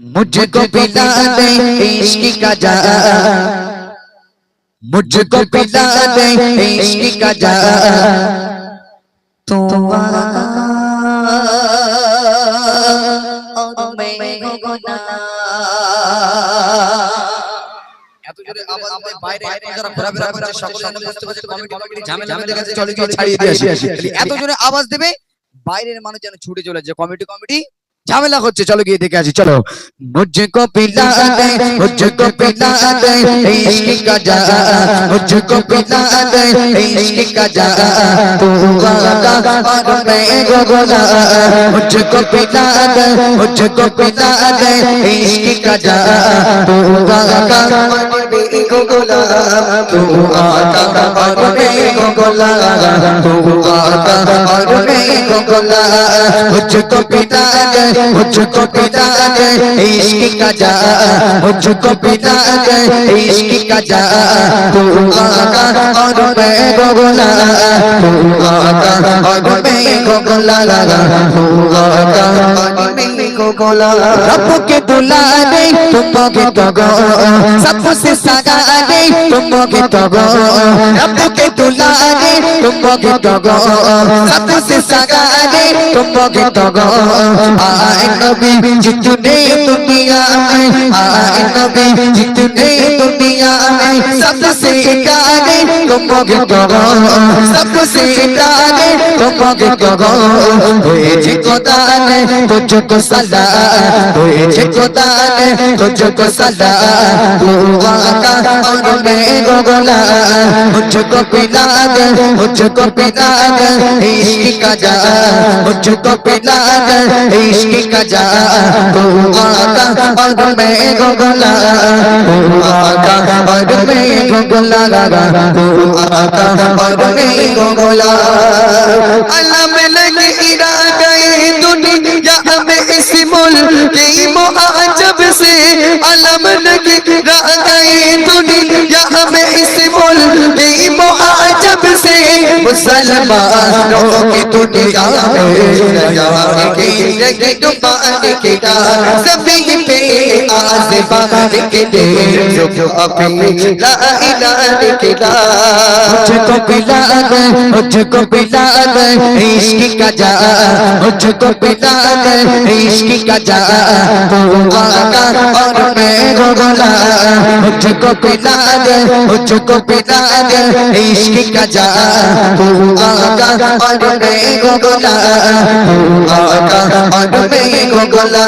मुझको पिला दे इश्क का जाम मुझको पिला दे इश्क का जाम तू और मैं गुना এত জোরে আওয়াজ আমাদের বাইরে এখন যারা ঘোরাফেরা করছে সকলে যেন বুঝতে পারছে কমিটি কমিটি ঝামেলা ঝামেলা গেছে চলে গিয়ে ছাড়িয়ে দিয়ে আসি খালি এত জোরে আওয়াজ দেবে বাইরের মানুষ যেন ছুটে চলে যায় কমিটি কমিটি ঝামেলা হচ্ছে চলো গিয়ে দেখে আসি চলো मुझको पिला दे मुझको पिला दे इश्क का जाम मुझको पिला दे इश्क का जाम तू वादा और मैं गोला मुझको पिला दे मुझको पिला दे इश्क का जाम तू वादा और मैं गोला तू वादा और मैं गोला तू वादा और मैं गोला मुझको पिला दे मुझको पिला दे इश्क का जा मुझको पिला दे इश्क का जा तू आका और मैं गोला तू आका और मैं गोला तू आका और मैं गोला रब के दुलारे तुम के तो गो सबसे सगा दे तुम के तो गो रब के दुलारे तुम के तो गो सबसे सगा তাকালে তোমাকে তগো আয় নবী জিতনে দুনিয়া আয় নবী জিতনে দুনিয়া আয় সবসে কার सबसे गाने तुम के तो गो सबसे गाने तुम के तो गो तुझको दाने तुझको सदा तुझको दाने तुझको सदा तू आका और मैं गोला मुझको पिला दे मुझको पिला दे इश्क का जा मुझको पिला दे इश्क का जा तू आका और मैं गोला तू आका और मैं गोला तू आका और मैं गोला अल्लाह में लगे इरादा ये दुनिया में इस मुल्क की मुआजब से अलम लगे इरादा ये दुनिया में इस मुल्क की मुआजब से मुसलमानों की दुनिया में जाएगी जिंदगी डुबाने के डार सभी पे आज़माने के दे जो जो अपनी ला इलाहा के मुझको पिला दे मुझको पिला दे इश्क का जा मुझको पिला दे इश्क का जा तू आका और मैं गोला मुझको पिला दे मुझको पिला दे इश्क का जा तू आका और मैं गोला तू आका और मैं गोला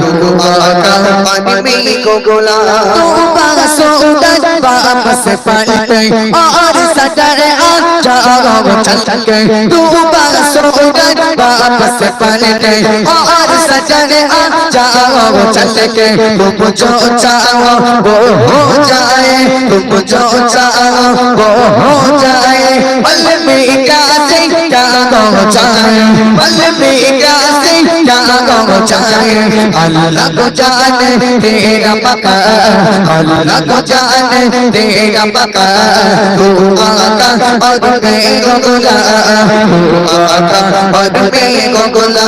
तू आका और मैं गोला तू बासो उदर वापस पलटे और सदर आ जाओ चल के तू बासो उदर वापस पलटे और सदर आ जाओ चल के तुम जो चाहो वो हो जाए तुम जो चाहो वो हो जाए पल में क्या से क्या हो जाए पल में क्या से क्या हो जाए अल्लाह को जाने तेरा पका अल्लाह को जाने तेरा पका तू आका और मैं गोला तू आका और मैं गोला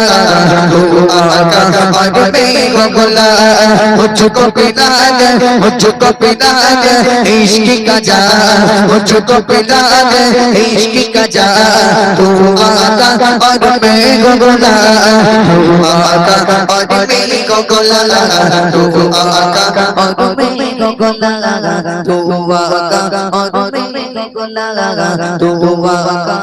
तू आका और मैं गोला मुझको पिला दे मुझको पिला दे इश्क का जा मुझको पिला दे इश्क का जा तू आका और मैं गोला तू आका और मैं गोला तू आका और मैं गोला तू आका और मैं गोला तू आका